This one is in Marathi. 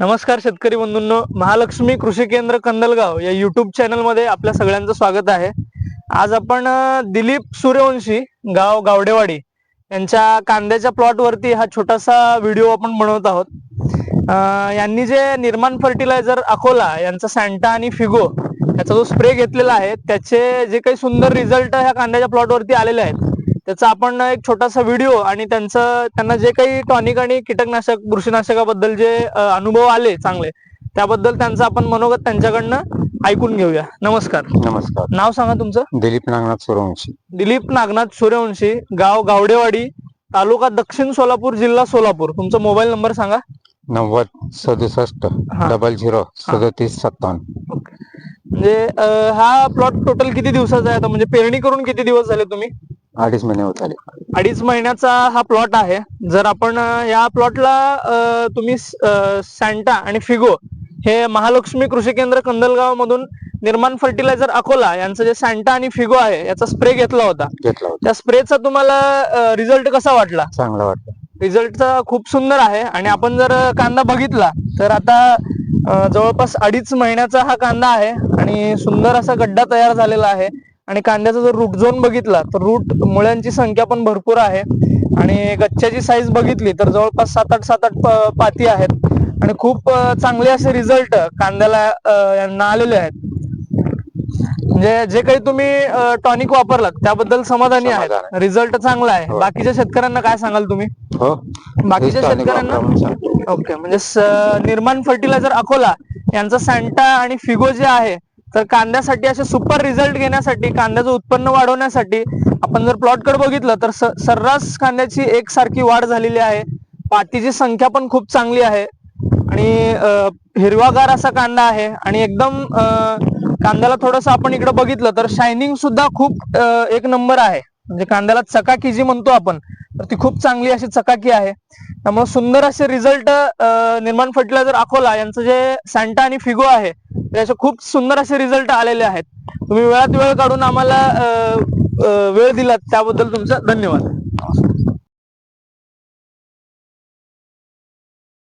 नमस्कार शेतकरी बंधूंनो. महालक्ष्मी कृषी केंद्र कंदलगाव या युट्यूब चॅनलमध्ये आपल्या सगळ्यांचं स्वागत आहे. आज आपण दिलीप सूर्यवंशी गाव गावडेवाडी यांच्या कांद्याच्या प्लॉट वरती हा छोटासा व्हिडिओ आपण बनवत आहोत. यांनी जे निर्माण फर्टिलायझर अकोला यांचा सँटा आणि फिगो याचा जो स्प्रे घेतलेला आहे त्याचे जे काही सुंदर रिझल्ट ह्या कांद्याच्या प्लॉट वरती आलेले आहेत त्याचा आपण एक छोटासा व्हिडिओ आणि त्यांचं त्यांना जे काही टॉनिक आणि कीटकनाशक बुरशीनाशकाबद्दल जे अनुभव आले चांगले त्याबद्दल त्यांचं आपण मनोगत त्यांच्याकडनं ऐकून घेऊया. नमस्कार. नमस्कार. नाव सांगा तुमचं? दिलीप नागनाथ सूर्यवंशी. दिलीप नागनाथ सूर्यवंशी गाव गावडेवाडी तालुका दक्षिण सोलापूर जिल्हा सोलापूर. तुमचा मोबाईल नंबर सांगा. नव्वद सदुसष्ट. डबल झिरो सदतीस सत्तावन्न. म्हणजे हा प्लॉट टोटल किती दिवसाचा आहे? आता म्हणजे पेरणी करून किती दिवस झाले तुम्ही? अडीच महिने होत आले अडीच महिन्याचा हा प्लॉट आहे. जर आपण या प्लॉटला तुम्ही सँटा आणि फिगो हे महालक्ष्मी कृषी केंद्र कंदलगाव मधून निर्माण फर्टिलायझर अकोला यांचं जे सँटा आणि फिगो आहे याचा स्प्रे घेतला होता. घेतला होता. त्या स्प्रेचा तुम्हाला रिझल्ट कसा वाटला? चांगला वाटतं रिझल्ट खूप सुंदर आहे आणि आपण जर कांदा बघितला तर आता जवळपास अडीच महिन्याचा हा कांदा आहे आणि सुंदर असा गड्डा तयार झालेला आहे. आणि कांद्याचा जर रूट झोन बघितला तर रूट मुळ्यांची संख्या पण भरपूर आहे. आणि गच्च्याची साईज बघितली तर जवळपास सात आठ सात आठ पाती आहेत. आणि खूप चांगले असे रिझल्ट कांद्याला यांना आलेले आहेत. म्हणजे जे काही तुम्ही टॉनिक वापरलात त्याबद्दल समाधानी आहेत. रिझल्ट चांगला आहे. हो. बाकीच्या शेतकऱ्यांना काय सांगाल तुम्ही? हो. बाकीच्या शेतकऱ्यांना. ओके. म्हणजे निर्माण फर्टिलायझर अकोला यांचा सँटा आणि फिगो जे आहे तर कांद्यासाठी असे सुपर रिझल्ट घेण्यासाठी कांद्याचं उत्पन्न वाढवण्यासाठी आपण जर प्लॉटकडे बघितलं तर सर्रास कांद्याची एकसारखी वाढ झालेली आहे. पातीची संख्या पण खूप चांगली आहे. आणि हिरवागार असा कांदा आहे. आणि एकदम कांद्याला थोडस आपण इकडे बघितलं तर शायनिंग सुद्धा खूप एक नंबर आहे. म्हणजे कांद्याला चकाकी जी म्हणतो आपण. तर ती खूप चांगली अशी चकाकी आहे. त्यामुळे सुंदर असे रिझल्ट निर्माण फर्टिलायझर अकोला यांचं जे सँटा आणि फिगो आहे त्याचे खूप सुंदर असे रिझल्ट आलेले आहेत. तुम्ही वेळात वेळ काढून आम्हाला वेळ दिलात त्याबद्दल तुमचा धन्यवाद.